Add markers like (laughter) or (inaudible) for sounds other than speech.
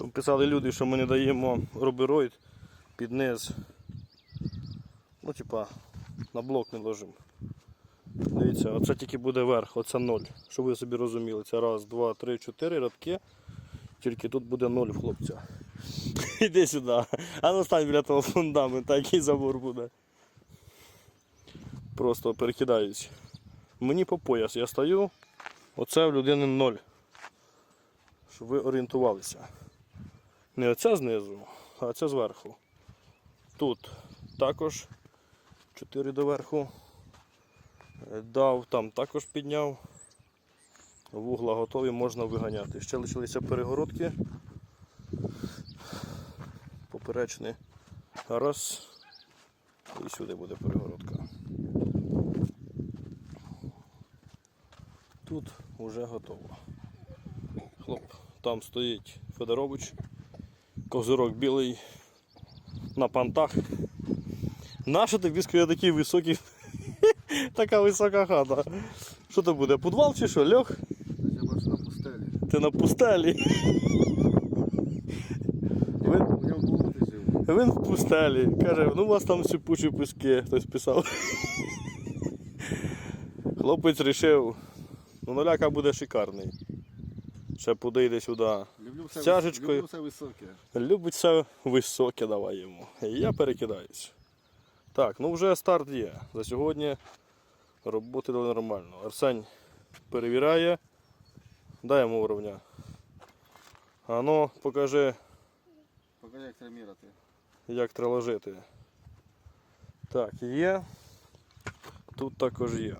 Там писали люди, що ми не даємо рубероїд під низ. Ну, типа, на блок не ложимо. Дивіться, оце тільки буде верх, оце ноль. Щоб ви собі розуміли, це раз, два, три, чотири рядки. Тільки тут буде ноль в хлопця. (laughs) Іди сюди. А ну біля того фундамента, який забор буде. Просто перекидаюсь. Мені по пояс, я стою, оце в людини ноль. Щоб ви орієнтувалися. Не оце знизу, а оце зверху. Тут також 4 доверху. Е, Дав, там також підняв. Вугла готові, можна виганяти. Ще лишилися перегородки. Поперечний. Раз. І сюди буде перегородка. Тут вже готово. Хлоп, там стоїть Федорович. Козирок білий на пантах. Нащо тобі скажу такий високий, (laughs) така висока хата? Що то буде? Підвал чи що? Льох? Я бачу на пустелі. Ти на пустелі. Я, я в болоті жив. Він в пустелі. Каже, ну у вас там сипучі піски, хтось писав. Хлопець вирішив, ну ноляка буде шикарний. Ще подійде сюди. Люблю все, З тяжечкою. люблю все високе. Любить все високе, давай йому. І я перекидаюсь. Так, ну вже старт є. За сьогодні роботи дали нормально. Арсень перевіряє. Дай йому уровня. А ну, покажи, Покажи, як треба міряти. як треба ложити. Так, є. Тут також є.